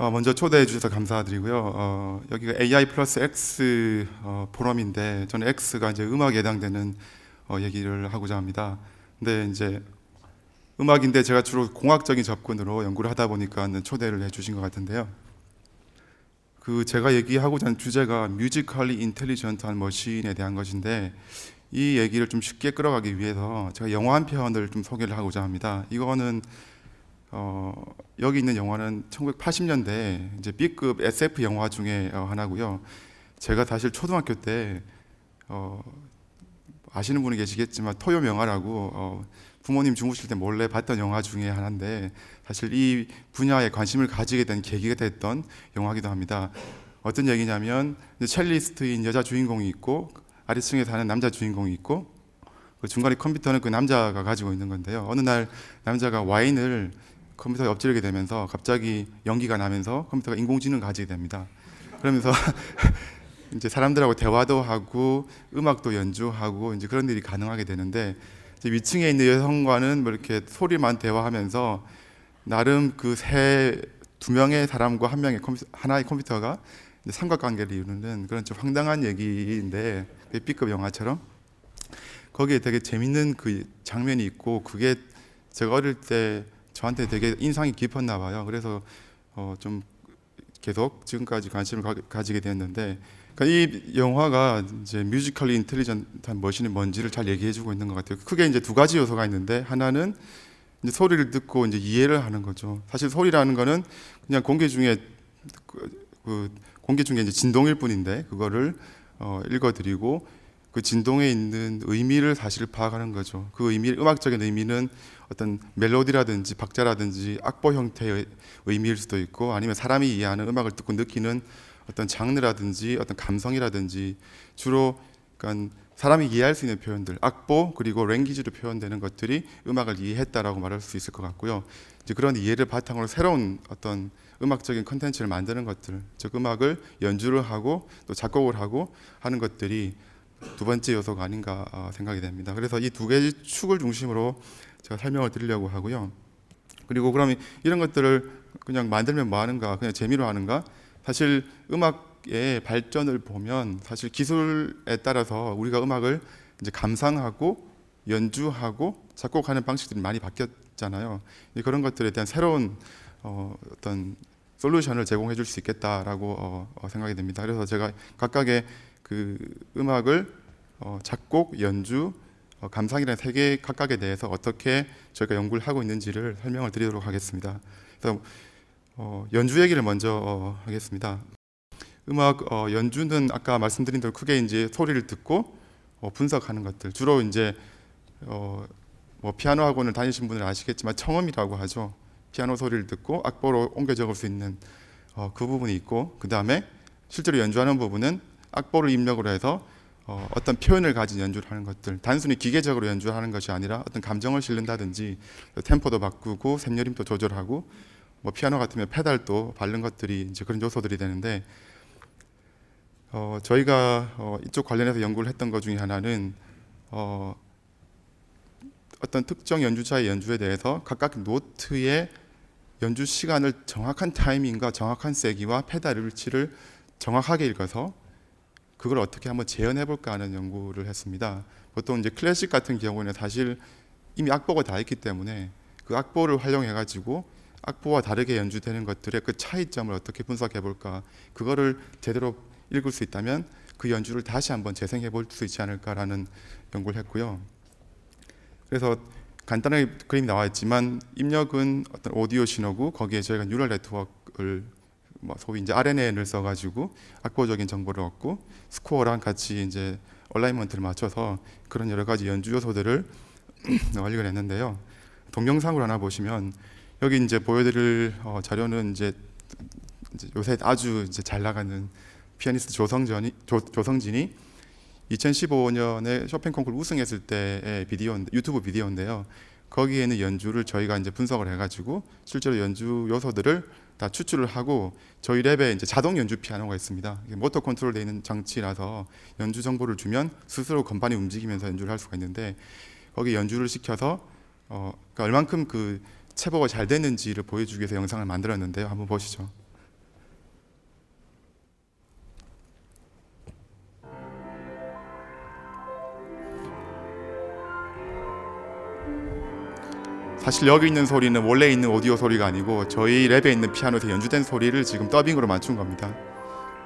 어, 먼저 초대해 주셔서 감사드리고요. 어, 여기가 AI 플러스 X 어, 포럼인데 저는 X가 이제 음악에 해당되는 어, 얘기를 하고자 합니다. 근데 이제 음악인데 제가 주로 공학적인 접근으로 연구를 하다 보니까 초대를 해주신 것 같은데요. 그 제가 얘기하고자 하는 주제가 뮤지컬리 인텔리전트한 머신에 대한 것인데 이 얘기를 좀 쉽게 끌어가기 위해서 제가 영화 한 편을 좀 소개를 하고자 합니다. 이거는 어, 여기 있는 영화는 1980년대 이제 B급 SF 영화 중에 어, 하나고요. 제가 사실 초등학교 때 어, 아시는 분이 계시겠지만 토요 명화라고 어, 부모님 주무실 때 몰래 봤던 영화 중에 하나인데 사실 이 분야에 관심을 가지게 된 계기가 됐던 영화기도 합니다. 어떤 얘기냐면 첼리스트인 여자 주인공이 있고 아래층에 사는 남자 주인공이 있고 그 중간에 컴퓨터는 그 남자가 가지고 있는 건데요. 어느 날 남자가 와인을 컴퓨터에 엎지르게 되면서 갑자기 연기가 나면서 컴퓨터가 인공지능을 가지게 됩니다. 그러면서 이제 사람들하고 대화도 하고 음악도 연주하고 이제 그런 일이 가능하게 되는데 위층에 있는 여성과는 뭐 이렇게 소리만 대화하면서 나름 그 세 두 명의 사람과 한 명의 컴퓨터, 하나의 컴퓨터가 삼각관계를 이루는 그런 좀 황당한 얘기인데 그 B급 영화처럼 거기에 되게 재밌는 그 장면이 있고 그게 제가 어릴 때 저한테 되게 인상이 깊었나 봐요. 그래서 어 좀 계속 지금까지 관심을 가, 지게 됐는데 그러니까 이 영화가 이제 뮤지컬리 인텔리전트한 머신이 뭔지를 잘 얘기해주고 있는 것 같아요. 크게 이제 두 가지 요소가 있는데 하나는 이제 소리를 듣고 이제 이해를 하는 거죠. 사실 소리라는 거는 그냥 공기 중에 그, 그 공기 중에 이제 진동일 뿐인데 그거를 어, 읽어드리고 그 진동에 있는 의미를 사실 파악하는 거죠. 그 의미, 음악적인 의미는 어떤 멜로디라든지 박자라든지 악보 형태의 의미일 수도 있고 아니면 사람이 이해하는 음악을 듣고 느끼는 어떤 장르라든지 어떤 감성이라든지 주로 그러니까 사람이 이해할 수 있는 표현들, 악보 그리고 랭귀지로 표현되는 것들이 음악을 이해했다라고 말할 수 있을 것 같고요. 이제 그런 이해를 바탕으로 새로운 어떤 음악적인 컨텐츠를 만드는 것들, 즉 음악을 연주를 하고 또 작곡을 하고 하는 것들이 두 번째 요소가 아닌가 어, 생각이 됩니다. 그래서 이 두 개의 축을 중심으로 제가 설명을 드리려고 하고요. 그리고 그럼 이런 것들을 그냥 만들면 뭐 하는가, 그냥 재미로 하는가? 사실 음악의 발전을 보면 사실 기술에 따라서 우리가 음악을 이제 감상하고 연주하고 작곡하는 방식들이 많이 바뀌었잖아요. 그런 것들에 대한 새로운 어, 어떤 솔루션을 제공해 줄 수 있겠다라고 어, 어, 생각이 됩니다. 그래서 제가 각각의 그 음악을 어, 작곡, 연주, 어, 감상이라는 세 개 각각에 대해서 어떻게 저희가 연구를 하고 있는지를 설명을 드리도록 하겠습니다. 그래서 어, 연주 얘기를 먼저 어, 하겠습니다. 음악 어, 연주는 아까 말씀드린 대로 크게 이제 소리를 듣고 어, 분석하는 것들 주로 이제 어, 뭐 피아노 학원을 다니신 분들 아시겠지만 청음이라고 하죠. 피아노 소리를 듣고 악보로 옮겨 적을 수 있는 어, 그 부분이 있고 그 다음에 실제로 연주하는 부분은 악보를 입력으로 해서 어, 어떤 표현을 가진 연주를 하는 것들 단순히 기계적으로 연주하는 것이 아니라 어떤 감정을 실른다든지 템포도 바꾸고 샘여림도 조절하고 뭐 피아노 같으면 페달도 바른 것들이 이제 그런 요소들이 되는데 어, 저희가 어, 이쪽 관련해서 연구를 했던 것 중에 하나는 어, 어떤 특정 연주자의 연주에 대해서 각각 노트의 연주 시간을 정확한 타이밍과 정확한 세기와 페달 위치를 정확하게 읽어서 그걸 어떻게 한번 재현해 볼까 하는 연구를 했습니다. 보통 이제 클래식 같은 경우는 사실 이미 악보가 다 있기 때문에 그 악보를 활용해 가지고 악보와 다르게 연주되는 것들의 그 차이점을 어떻게 분석해 볼까 그거를 제대로 읽을 수 있다면 그 연주를 다시 한번 재생해 볼 수 있지 않을까라는 연구를 했고요. 그래서 간단하게 그림이 나와 있지만 입력은 어떤 오디오 신호고 거기에 저희가 뉴럴 네트워크를 뭐 소위 이제 RNN을 써가지고 악보적인 정보를 얻고 스코어랑 같이 이제 얼라이먼트를 맞춰서 그런 여러 가지 연주 요소들을 완료를 했는데요. 동영상으로 하나 보시면 여기 이제 보여드릴 어, 자료는 이제, 이제, 요새 아주 이제 잘 나가는 피아니스트 조성전이 조, 조성진이 2015년에 쇼팽 콩쿠르 우승했을 때의 비디오 유튜브 비디오인데요. 거기에는 연주를 저희가 이제 분석을 해가지고 실제로 연주 요소들을 다 추출을 하고 저희 랩에 이제 자동 연주 피아노가 있습니다. 모터 컨트롤 되는 장치라서 연주 정보를 주면 스스로 건반이 움직이면서 연주를 할 수가 있는데 거기 연주를 시켜서 어, 그러니까 얼만큼 그 체보가 잘 됐는지를 보여주기 위해서 영상을 만들었는데요. 한번 보시죠. 사실 여기 있는 소리는 원래 있는 오디오 소리가 아니고 저희 랩에 있는 피아노에서 연주된 소리를 지금 더빙으로 맞춘 겁니다.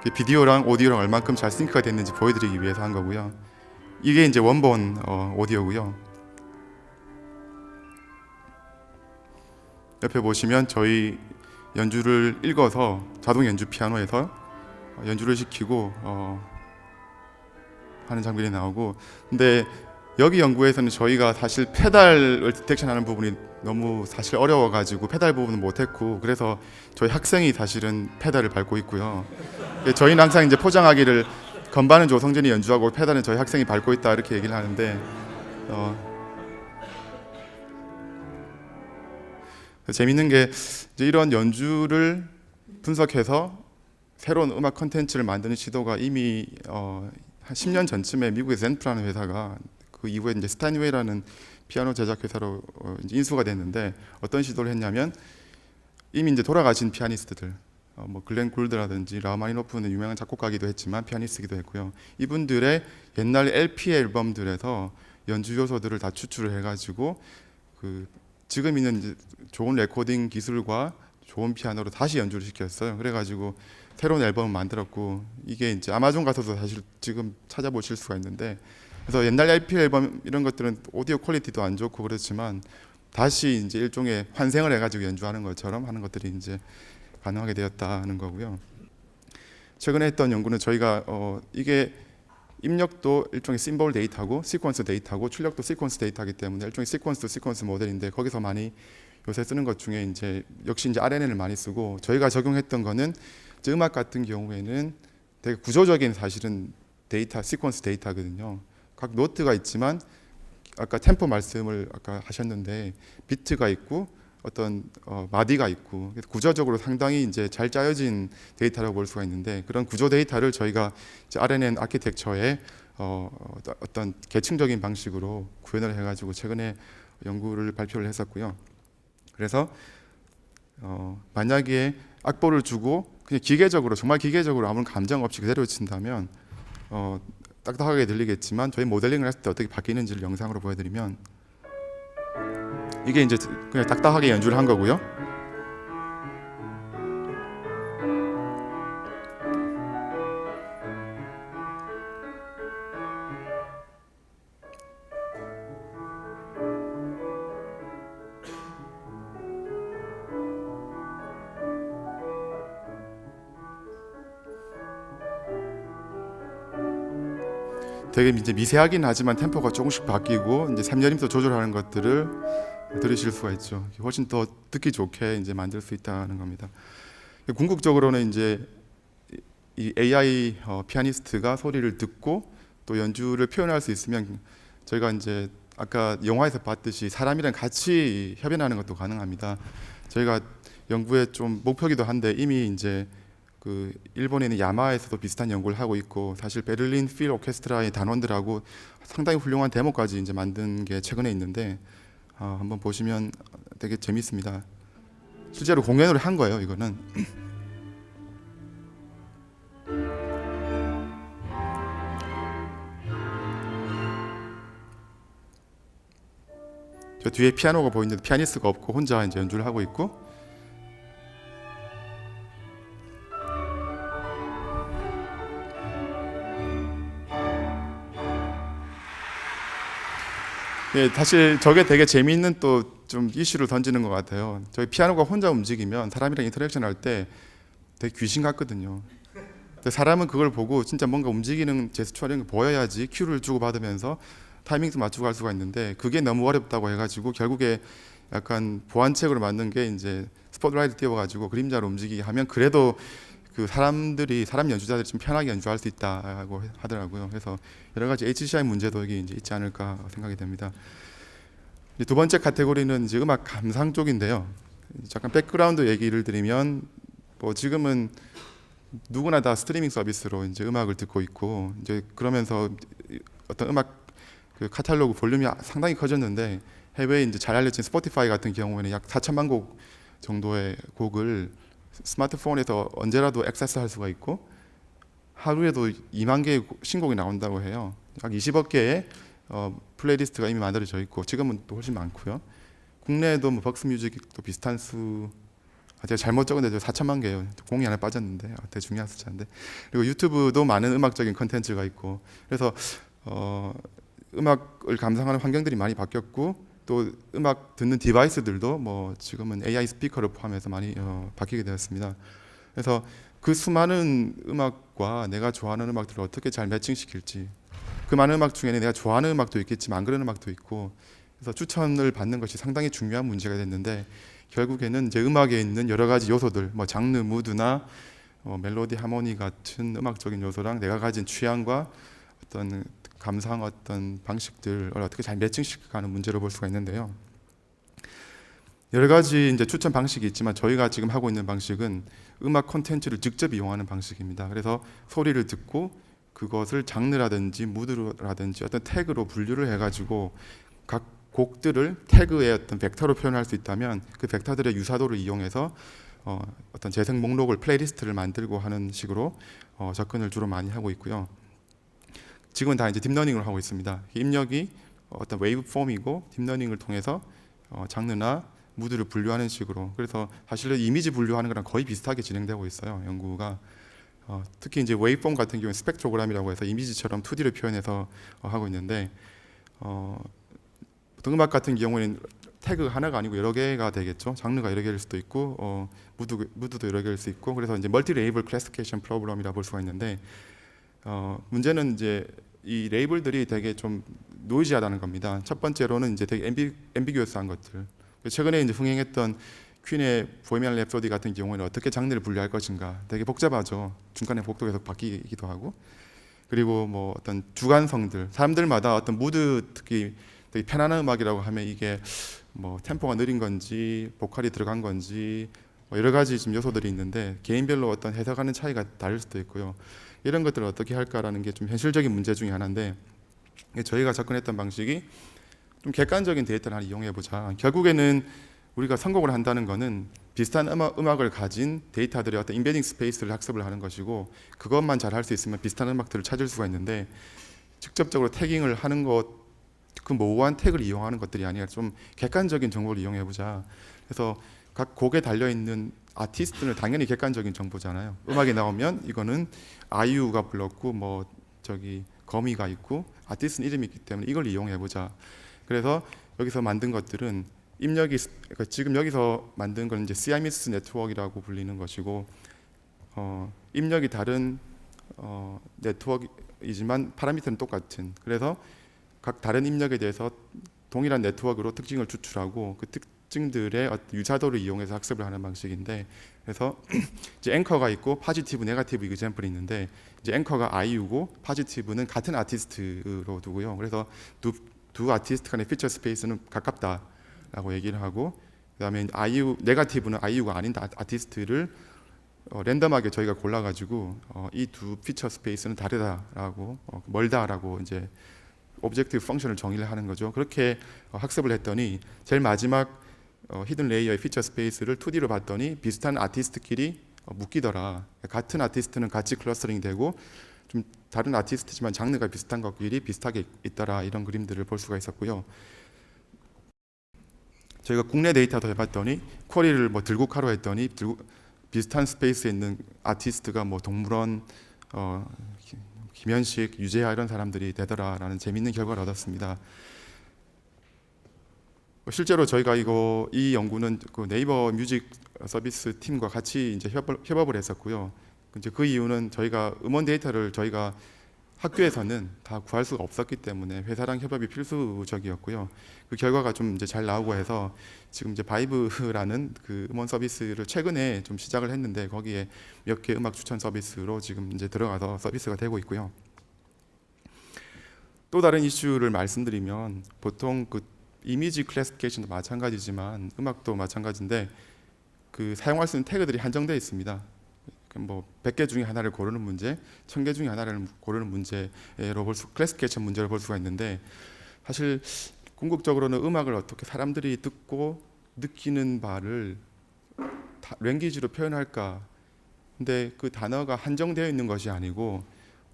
그 비디오랑 오디오랑 얼만큼 잘 싱크가 됐는지 보여드리기 위해서 한 거고요. 이게 이제 원본 어, 오디오고요. 옆에 보시면 저희 연주를 읽어서 자동 연주 피아노에서 어, 연주를 시키고 어, 하는 장면이 나오고 근데 여기 연구에서는 저희가 사실 페달을 디텍션하는 부분이 너무 사실 어려워가지고 페달 부분은 못했고 그래서 저희 학생이 사실은 페달을 밟고 있고요. 예, 저희는 항상 이제 포장하기를 건반은 조성진이 연주하고 페달은 저희 학생이 밟고 있다 이렇게 얘기를 하는데 어, 재밌는 게 이제 이런 연주를 분석해서 새로운 음악 컨텐츠를 만드는 시도가 이미 어, 한 10년 전쯤에 미국의 젠프라는 회사가 그 이후에 이제 스타인웨이라는 피아노 제작 회사로 어, 인수가 됐는데 어떤 시도를 했냐면 이미 이제 돌아가신 피아니스트들 어, 뭐 글렌 굴드라든지 라마니노프는 유명한 작곡가기도 했지만 피아니스트기도 했고요. 이분들의 옛날 LP 앨범들에서 연주 요소들을 다 추출을 해가지고 그 지금 있는 좋은 레코딩 기술과 좋은 피아노로 다시 연주를 시켰어요. 그래가지고 새로운 앨범을 만들었고 이게 이제 아마존 가서도 사실 지금 찾아보실 수가 있는데 그래서 옛날 LP 앨범 이런 것들은 오디오 퀄리티도 안 좋고 그렇지만 다시 이제 일종의 환생을 해가지고 연주하는 것처럼 하는 것들이 이제 가능하게 되었다는 거고요. 최근에 했던 연구는 저희가 어 이게 입력도 일종의 심볼 데이터고 시퀀스 데이터고 출력도 시퀀스 데이터이기 때문에 일종의 시퀀스 시퀀스 모델인데 거기서 많이 요새 쓰는 것 중에 이제 역시 이제 RNN을 많이 쓰고 저희가 적용했던 거는 음악 같은 경우에는 되게 구조적인 사실은 데이터 시퀀스 데이터거든요. 각 노트가 있지만 아까 템포 말씀을 아까 하셨는데 비트가 있고 어떤 어, 마디가 있고 구조적으로 상당히 이제 잘 짜여진 데이터라고 볼 수가 있는데 그런 구조 데이터를 저희가 RNN 아키텍처에 어, 어떤- 어떤 계층적인 방식으로 구현을 해가지고 최근에 연구를 발표를 했었고요. 그래서 어, 만약에 악보를 주고 그냥 기계적으로 정말 기계적으로 아무런 감정 없이 그대로 친다면 어, 딱딱하게 들리겠지만 저희 모델링을 했을 때 어떻게 바뀌는지를 영상으로 보여드리면 이게 이제 그냥 딱딱하게 연주를 한 거고요. 되게 이제 미세하긴 하지만 템포가 조금씩 바뀌고 이제 3년임서 조절하는 것들을 들으실 수가 있죠. 훨씬 더 듣기 좋게 이제 만들 수 있다는 겁니다. 궁극적으로는 이제 이 AI 어, 피아니스트가 소리를 듣고 또 연주를 표현할 수 있으면 저희가 이제 아까 영화에서 봤듯이 사람이랑 같이 협연하는 것도 가능합니다. 저희가 연구의 좀 목표기도 한데 이미 이제 그 일본에 있는 야마에서도 비슷한 연구를 하고 있고 사실 베를린 필 오케스트라의 단원들하고 상당히 훌륭한 데모까지 이제 만든 게 최근에 있는데 어, 한번 보시면 되게 재밌습니다. 실제로 공연을 한 거예요. 이거는 저 뒤에 피아노가 보이는데 피아니스트가 없고 혼자 이제 연주를 하고 있고 예, 사실 저게 되게 재미있는 또 좀 이슈를 던지는 것 같아요. 저희 피아노가 혼자 움직이면 사람이랑 인터랙션 할 때 되게 귀신 같거든요. 근데 사람은 그걸 보고 진짜 뭔가 움직이는 제스처 이런 게 보여야지 큐를 주고 받으면서 타이밍도 맞추고 할 수가 있는데 그게 너무 어렵다고 해가지고 결국에 약간 보완책으로 만든 게 이제 스포트라이트 띄워가지고 그림자로 움직이게 하면 그래도 그 사람들이 사람 연주자들이 좀 편하게 연주할 수 있다고 하더라고요. 그래서 여러 가지 HCI 문제도 여기 이제 있지 않을까 생각이 됩니다. 두 번째 카테고리는 이제 음악 감상 쪽인데요. 잠깐 백그라운드 얘기를 드리면 뭐 지금은 누구나 다 스트리밍 서비스로 이제 음악을 듣고 있고 이제 그러면서 어떤 음악 그 카탈로그 볼륨이 상당히 커졌는데 해외에 이제 잘 알려진 스포티파이 같은 경우에는 약 4천만 곡 정도의 곡을 스마트폰에서 언제라도 액세스할 수가 있고 하루에도 2만 개의 신곡이 나온다고 해요. 약 20억 개의 어, 플레이리스트가 이미 만들어져 있고 지금은 또 훨씬 많고요. 국내에도 뭐 벅스 뮤직도 비슷한 수 아, 제가 잘못 적었는데 4천만 개요. 공이 하나 빠졌는데 아, 되게 중요한 숫자인데 그리고 유튜브도 많은 음악적인 컨텐츠가 있고 그래서 어, 음악을 감상하는 환경들이 많이 바뀌었고 또 음악 듣는 디바이스들도 뭐 지금은 AI 스피커를 포함해서 많이 어, 바뀌게 되었습니다. 그래서 그 수많은 음악과 내가 좋아하는 음악들을 어떻게 잘 매칭시킬지 그 많은 음악 중에는 내가 좋아하는 음악도 있겠지만 안 그런 음악도 있고 그래서 추천을 받는 것이 상당히 중요한 문제가 됐는데 결국에는 이제 음악에 있는 여러 가지 요소들 뭐 장르 무드나 어, 멜로디 하모니 같은 음악적인 요소랑 내가 가진 취향과 어떤 감상 어떤 방식들을 어떻게 잘 매칭시켜가는 문제로 볼 수가 있는데요. 여러 가지 이제 추천 방식이 있지만 저희가 지금 하고 있는 방식은 음악 콘텐츠를 직접 이용하는 방식입니다. 그래서 소리를 듣고 그것을 장르라든지 무드라든지 어떤 태그로 분류를 해가지고 각 곡들을 태그의 어떤 벡터로 표현할 수 있다면 그 벡터들의 유사도를 이용해서 어, 어떤 재생 목록을 플레이리스트를 만들고 하는 식으로 어, 접근을 주로 많이 하고 있고요. 지금은 다 이제 딥러닝을 하고 있습니다. 입력이 어떤 웨이브 폼이고 딥러닝을 통해서 어, 장르나 무드를 분류하는 식으로 그래서 사실은 이미지 분류하는 거랑 거의 비슷하게 진행되고 있어요. 연구가 어, 특히 이제 웨이폼 같은 경우는 스펙트로그램이라고 해서 이미지처럼 2D를 표현해서 어, 하고 있는데 어, 보통 음악 같은 경우에는 태그 하나가 아니고 여러 개가 되겠죠. 장르가 여러 개일 수도 있고 어, 무드 무드도 여러 개일 수 있고 그래서 이제 멀티 레이블 클래시피케이션 프로그램이라 볼 수가 있는데 어, 문제는 이제 이 레이블들이 되게 좀 노이지하다는 겁니다. 첫 번째로는 이제 되게 엠비, 엠비규어스한 것들. 최근에 이제 흥행했던 퀸의 보헤미안 랩소디 같은 경우에는 어떻게 장르를 분류할 것인가 되게 복잡하죠. 중간에 복도 계속 바뀌기도 하고 그리고 뭐 어떤 주관성들 사람들마다 어떤 무드 특히 되게 편안한 음악이라고 하면 이게 뭐 템포가 느린 건지 보컬이 들어간 건지 뭐 여러 가지 지금 요소들이 있는데 개인별로 어떤 해석하는 차이가 다를 수도 있고요. 이런 것들을 어떻게 할까라는 게 좀 현실적인 문제 중에 하나인데 저희가 접근했던 방식이 좀 객관적인 데이터를 하나 이용해 보자. 결국에는 우리가 성공을 한다는 것은 비슷한 음악, 음악 을 가진 데이터들의 어떤 인베딩 스페이스를 학습을 하는 것이고 그것만 잘 할 수 있으면 비슷한 음악들을 찾을 수가 있는데 직접적으로 태깅을 하는 것 그 모호한 태그를 이용하는 것들이 아니라 좀 객관적인 정보를 이용해 보자. 그래서 각 곡에 달려 있는 아티스트는 당연히 객관적인 정보잖아요. 음악이 나오면 이거는 아이유가 불렀고 뭐 저기 거미가 있고 아티스트 이름이 있기 때문에 이걸 이용해 보자. 그래서 여기서 만든 것들은 입력이 그러니까 지금 여기서 만든 건 이제 CIMIS 네트워크라고 불리는 것이고 어, 입력이 다른 어, 네트워크이지만 파라미터는 똑같은 그래서 각 다른 입력에 대해서 동일한 네트워크로 특징을 추출하고 그 특 징들의 어떤 유사도를 이용해서 학습을 하는 방식인데 그래서 이제 앵커가 있고 파지티브, 네가티브 이그젠플이 있는데 이제 앵커가 아이유고 파지티브는 같은 아티스트로 두고요. 그래서 두, 두 아티스트 간의 피처 스페이스는 가깝다라고 얘기를 하고 그다음에 아이유 네가티브는 아이유가 아닌 아- 아티스트를 어, 랜덤하게 저희가 골라가지고 어, 이두 피처 스페이스는 다르다라고 어, 멀다라고 이제 오브젝티브 펑션을 정의를 하는 거죠. 그렇게 어, 학습을 했더니 제일 마지막 어, 히든 레이어의 피처 스페이스를 2D로 봤더니 비슷한 아티스트끼리 어, 묶이더라. 같은 아티스트는 같이 클러스터링 되고 좀 다른 아티스트지만 장르가 비슷한 것끼리 비슷하게 있더라 이런 그림들을 볼 수가 있었고요. 저희가 국내 데이터 더 해봤더니 쿼리를 뭐 들국화로 했더니 들국, 비슷한 스페이스에 있는 아티스트가 뭐 동물원, 어, 기- 김현식, 유재하 이런 사람들이 되더라라는 재밌는 결과를 얻었습니다. 실제로 저희가 이거 이 연구는 그 네이버 뮤직 서비스 팀과 같이 이제 협업을, 협업 을 했었고요. 이제 그 이유는 저희가 음원 데이터를 저희가 학교에서는 다 구할 수가 없었기 때문에 회사랑 협업이 필수적이었고요. 그 결과가 좀 이제 잘 나오고 해서 지금 이제 바이브라는 그 음원 서비스를 최근에 좀 시작을 했는데 거기에 몇 개 음악 추천 서비스로 지금 이제 들어가서 서비스가 되고 있고요. 또 다른 이슈를 말씀드리면 보통 그 이미지 클래시피케이션도 마찬가지지만 음악도 마찬가지인데 그 사용할 수 있는 태그들이 한정되어 있습니다. 그뭐 100개 중에 하나를 고르는 문제, 1000개 중에 하나를 고르는 문제로 볼 수, 클래시피케이션 문제를 볼 수가 있는데 사실 궁극적으로는 음악을 어떻게 사람들이 듣고 느끼는 바를 다, 랭귀지로 표현할까? 근데 그 단어가 한정되어 있는 것이 아니고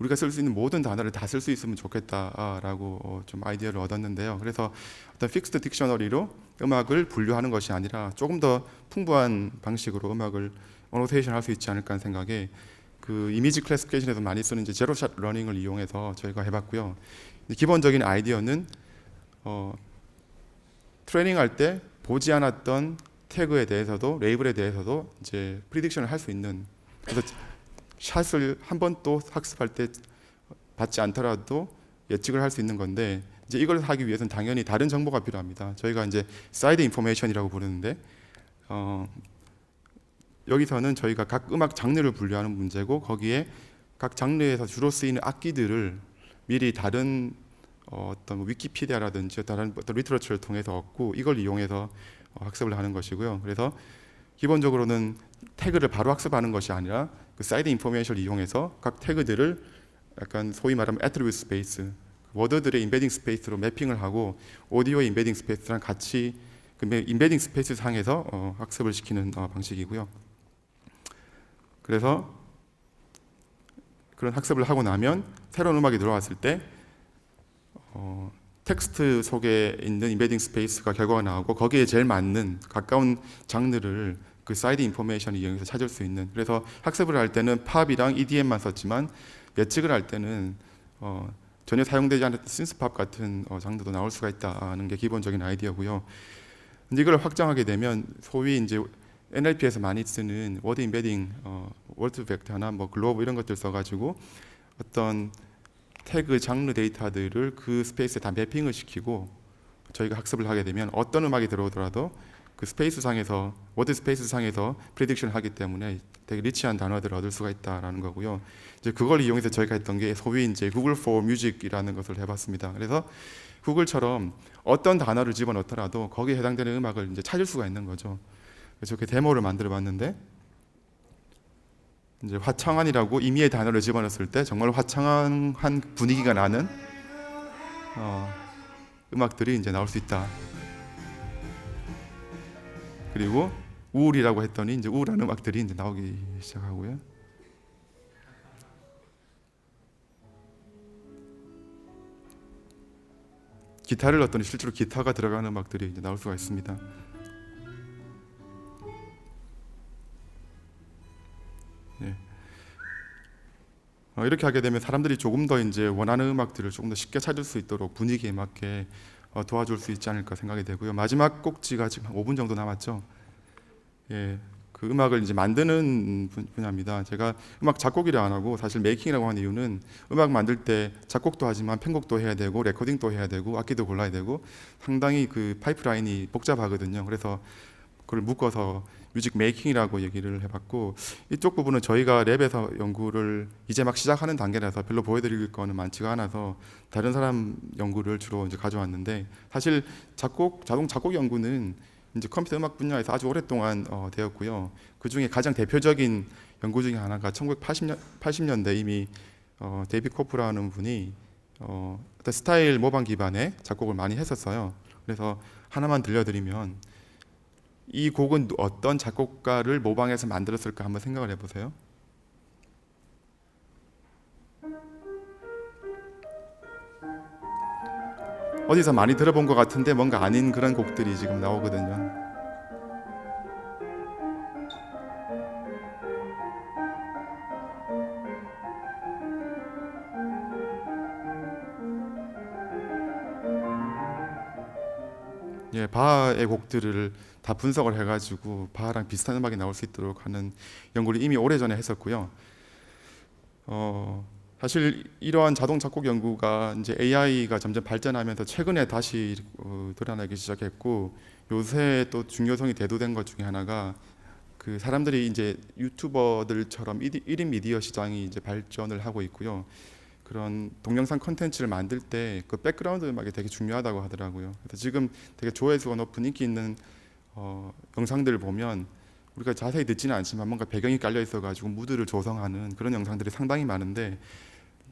우리가 쓸 수 있는 모든 단어를 다 쓸 수 있으면 좋겠다라고 어, 좀 아이디어를 얻었는데요. 그래서 어떤 픽스드 딕셔너리로 음악을 분류하는 것이 아니라 조금 더 풍부한 방식으로 음악을 어노테이션 할 수 있지 않을까 하는 생각에 그 이미지 클래시피케이션에서 많이 쓰는 이제 제로샷 러닝을 이용해서 저희가 해봤고요. 기본적인 아이디어는 어, 트레이닝할 때 보지 않았던 태그에 대해서도 레이블에 대해서도 이제 프리딕션을 할 수 있는 그래서 샷을 한 번 또 학습할 때 받지 않더라도 예측을 할 수 있는 건데 이제 이걸 하기 위해서는 당연히 다른 정보가 필요합니다. 저희가 이제 사이드 인포메이션이라고 부르는데 어, 여기서는 저희가 각 음악 장르를 분류하는 문제고 거기에 각 장르에서 주로 쓰이는 악기들을 미리 다른 어, 어떤 뭐 위키피디아라든지 다른 어떤 리터러처를 통해서 얻고 이걸 이용해서 어, 학습을 하는 것이고요. 그래서 기본적으로는 태그를 바로 학습하는 것이 아니라 그 사이드 인포메이션을 이용해서 각 태그들을 약간 소위 말하면 애트리뷰 스페이스 워드들의 인베딩 스페이스로 매핑을 하고 오디오의 인베딩 스페이스랑 같이 그 인베딩 스페이스 상에서 어, 학습을 시키는 어, 방식이고요. 그래서 그런 학습을 하고 나면 새로운 음악이 들어왔을 때 어, 텍스트 속에 있는 인베딩 스페이스가 결과가 나오고 거기에 제일 맞는 가까운 장르를 그 사이드 인포메이션을 이용해서 찾을 수 있는 그래서 학습을 할 때는 팝이랑 EDM만 썼지만 예측을 할 때는 어, 전혀 사용되지 않았던 신스팝 같은 어, 장르도 나올 수가 있다는 게 기본적인 아이디어고요. 이걸 확장하게 되면 소위 이제 NLP에서 많이 쓰는 워드 인베딩, 어, 월드 벡터나 뭐 글로브 이런 것들 써가지고 어떤 태그 장르 데이터들을 그 스페이스에 다 매핑을 시키고 저희가 학습을 하게 되면 어떤 음악이 들어오더라도 그 스페이스 상에서 워드 스페이스 상에서 프리딕션을 하기 때문에 되게 리치한 단어들을 얻을 수가 있다라는 거고요. 이제 그걸 이용해서 저희가 했던 게 소위 이제 구글 for music이라는 것을 해봤습니다. 그래서 구글처럼 어떤 단어를 집어넣더라도 거기에 해당되는 음악을 이제 찾을 수가 있는 거죠. 그래서 이렇게 데모를 만들어봤는데 이제 화창한이라고 임의의 단어를 집어넣었을 때 정말 화창한 분위기가 나는 어, 음악들이 이제 나올 수 있다. 그리고 우울이라고 했더니 이제 우울한 음악들이 이제 나오기 시작하고요. 기타를 넣었더니 실제로 기타가 들어가는 음악들이 이제 나올 수가 있습니다. 네. 어, 이렇게 하게 되면 사람들이 조금 더 이제 원하는 음악들을 조금 더 쉽게 찾을 수 있도록 분위기에 맞게 어, 도와줄 수 있지 않을까 생각이 되고요. 마지막 꼭지가 지금 한 5분 정도 남았죠. 예, 그 음악을 이제 만드는 분- 분야입니다. 제가 음악 작곡이라 안 하고 사실 메이킹이라고 하는 이유는 음악 만들 때 작곡도 하지만 편곡도 해야 되고 레코딩도 해야 되고 악기도 골라야 되고 상당히 그 파이프라인이 복잡하거든요. 그래서 그걸 묶어서 뮤직 메이킹이라고 얘기를 해봤고 이쪽 부분은 저희가 랩에서 연구를 이제 막 시작하는 단계라서 별로 보여드릴 거는 많지가 않아서 다른 사람 연구를 주로 이제 가져왔는데 사실 작곡 자동 작곡 연구는 이제 컴퓨터 음악 분야에서 아주 오랫동안 어, 되었고요. 그 중에 가장 대표적인 연구 중에 하나가 1980년 80년대 이미 어, 데이비 코프라는 분이 어, 스타일 모방 기반의 작곡을 많이 했었어요. 그래서 하나만 들려드리면 이 곡은 어떤 작곡가를 모방해서 만들었을까 한번 생각을 해보세요. 어디서 많이 들어본 것 같은데 뭔가 아닌 그런 곡들이 지금 나오거든요. 바하의 곡들을 다 분석을 해가지고 바하랑 비슷한 음악이 나올 수 있도록 하는 연구를 이미 오래전에 했었고요. 어, 사실 이러한 자동 작곡 연구가 이제 AI가 점점 발전하면서 최근에 다시 어, 드러나기 시작했고 요새 또 중요성이 대두된 것 중에 하나가 그 사람들이 이제 유튜버들처럼 1인 미디어 시장이 이제 발전을 하고 있고요. 그런 동영상 컨텐츠를 만들 때 그 백그라운드 음악이 되게 중요하다고 하더라고요. 그래서 지금 되게 조회수가 높은 인기 있는 어, 영상들을 보면 우리가 자세히 듣지는 않지만 뭔가 배경이 깔려 있어가지고 무드를 조성하는 그런 영상들이 상당히 많은데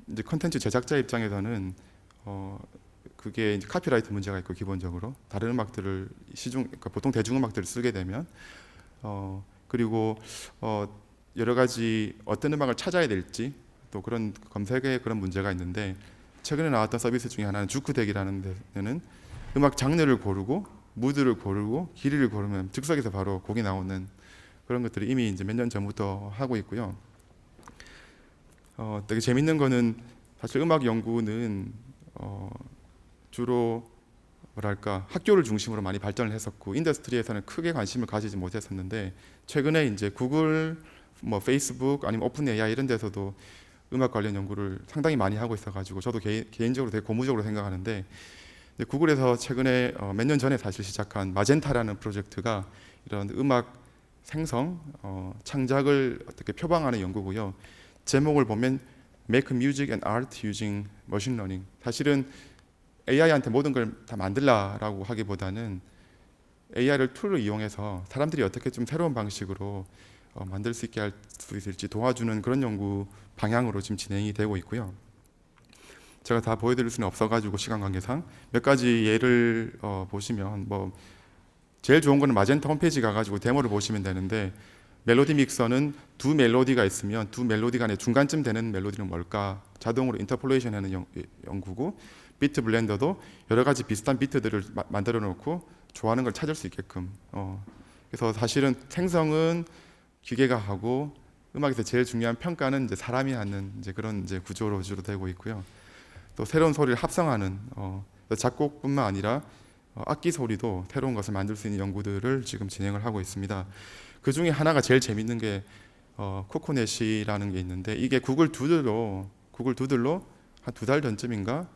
이제 컨텐츠 제작자 입장에서는 어, 그게 이제 카피라이트 문제가 있고 기본적으로 다른 음악들을 시중 그러니까 보통 대중 음악들을 쓰게 되면 어, 그리고 어, 여러 가지 어떤 음악을 찾아야 될지 또 그런 검색에 그런 문제가 있는데 최근에 나왔던 서비스 중에 하나는 주크덱이라는 데는 음악 장르를 고르고 무드를 고르고 길이를 고르면 즉석에서 바로 곡이 나오는 그런 것들이 이미 이제 몇 년 전부터 하고 있고요. 어, 되게 재밌는 거는 사실 음악 연구는 어, 주로 뭐랄까 학교를 중심으로 많이 발전을 했었고 인더스트리에서는 크게 관심을 가지지 못했었는데 최근에 이제 구글, 뭐 페이스북 아니면 오픈 AI 이런 데서도 음악 관련 연구를 상당히 많이 하고 있어가지고 저도 개, 개인적으로 되게 고무적으로 생각하는데 구글에서 최근에 어, 몇년 전에 사실 시작한 마젠타라는 프로젝트가 이런 음악 생성, 어, 창작을 어떻게 표방하는 연구고요. 제목을 보면 Make Music and Art Using Machine Learning. 사실은 AI한테 모든 걸 다 만들라라고 하기보다는 AI를 툴을 이용해서 사람들이 어떻게 좀 새로운 방식으로 어, 만들 수 있게 할 수 있을지 도와주는 그런 연구 방향으로 지금 진행이 되고 있고요. 제가 다 보여드릴 수는 없어가지고 시간 관계상 몇 가지 예를 어, 보시면 뭐 제일 좋은 거는 마젠타 홈페이지 가가지고 데모를 보시면 되는데 멜로디 믹서는 두 멜로디가 있으면 두 멜로디 간의 중간쯤 되는 멜로디는 뭘까 자동으로 인터폴레이션 하는 연, 연구고 비트 블렌더도 여러 가지 비슷한 비트들을 마- 만들어 놓고 좋아하는 걸 찾을 수 있게끔 어, 그래서 사실은 생성은 기계가 하고 음악에서 제일 중요한 평가는 이제 사람이 하는 이제 그런 이제 구조로 주로 되고 있고요. 또 새로운 소리를 합성하는 어, 작곡뿐만 아니라 어, 악기 소리도 새로운 것을 만들 수 있는 연구들을 지금 진행을 하고 있습니다. 그 중에 하나가 제일 재밌는 게 어, 코코넷이라는 게 있는데 이게 구글 두들로 구글 두들로 한 두 달 전쯤인가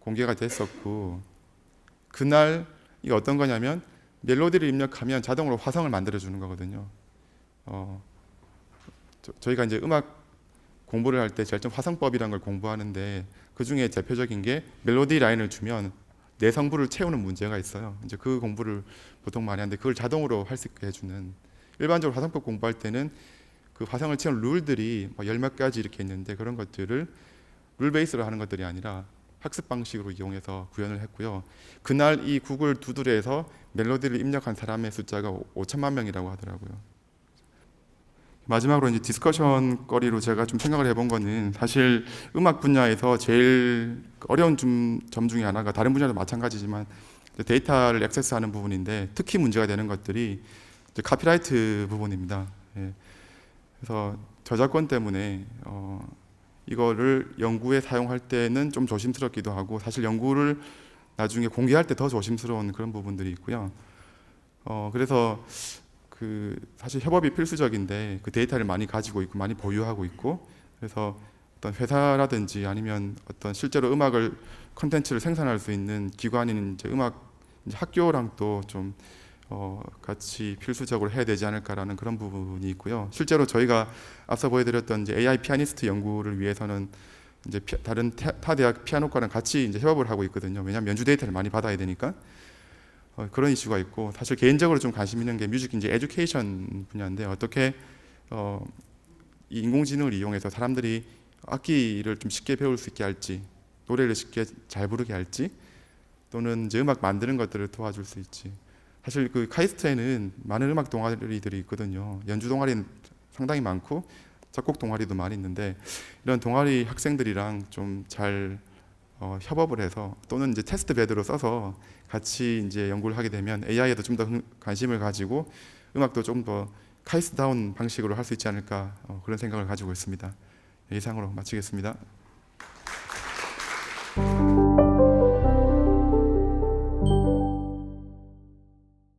공개가 됐었고 그날 이게 어떤 거냐면 멜로디를 입력하면 자동으로 화성을 만들어 주는 거거든요. 어, 저, 저희가 이제 음악 공부를 할때좀 화성법이라는 걸 공부하는데 그 중에 대표적인 게 멜로디 라인을 주면 내성부를 채우는 문제가 있어요. 이제 그 공부를 보통 많이 하는데 그걸 자동으로 할 수 있게 해주는 일반적으로 화성법 공부할 때는 그 화성을 채우는 룰들이 열몇 가지 이렇게 있는데 그런 것들을 룰 베이스로 하는 것들이 아니라 학습 방식으로 이용해서 구현을 했고요. 그날 이 구글 두드레에서 멜로디를 입력한 사람의 숫자가 5천만 명이라고 하더라고요. 마지막으로 이제 디스커션 거리로 제가 좀 생각을 해본 거는 사실 음악 분야에서 제일 어려운 좀, 점 중에 하나가 다른 분야도 마찬가지지만 데이터를 액세스하는 부분인데 특히 문제가 되는 것들이 카피라이트 부분입니다. 예. 그래서 저작권 때문에 어, 이거를 연구에 사용할 때는 좀 조심스럽기도 하고 사실 연구를 나중에 공개할 때 더 조심스러운 그런 부분들이 있고요. 어, 그래서 그 사실 협업이 필수적인데 그 데이터를 많이 가지고 있고 많이 보유하고 있고 그래서 어떤 회사라든지 아니면 어떤 실제로 음악을 컨텐츠를 생산할 수 있는 기관인 이제 음악 이제 학교랑 또좀 어, 같이 필수적으로 해야 되지 않을까라는 그런 부분이 있고요. 실제로 저희가 앞서 보여드렸던 이제 AI 피아니스트 연구를 위해서는 이제 피, 다른 타, 타 대학 피아노과랑 같이 이제 협업을 하고 있거든요. 왜냐하면 연주 데이터를 많이 받아야 되니까. 어, 그런 이슈가 있고 사실 개인적으로 좀 관심 있는 게 뮤직 이제 에듀케이션 분야인데 어떻게 어, 이 인공지능을 이용해서 사람들이 악기를 좀 쉽게 배울 수 있게 할지 노래를 쉽게 잘 부르게 할지 또는 이제 음악 만드는 것들을 도와줄 수 있지. 사실 그 카이스트에는 많은 음악 동아리들이 있거든요. 연주 동아리는 상당히 많고 작곡 동아리도 많이 있는데 이런 동아리 학생들이랑 좀잘 어, 협업을 해서 또는 이제 테스트 베드로 써서 같이 이제 연구를 하게 되면 AI에도 좀 더 관심을 가지고 음악도 좀 더 카이스트다운 방식으로 할 수 있지 않을까 어, 그런 생각을 가지고 있습니다. 이상으로 마치겠습니다.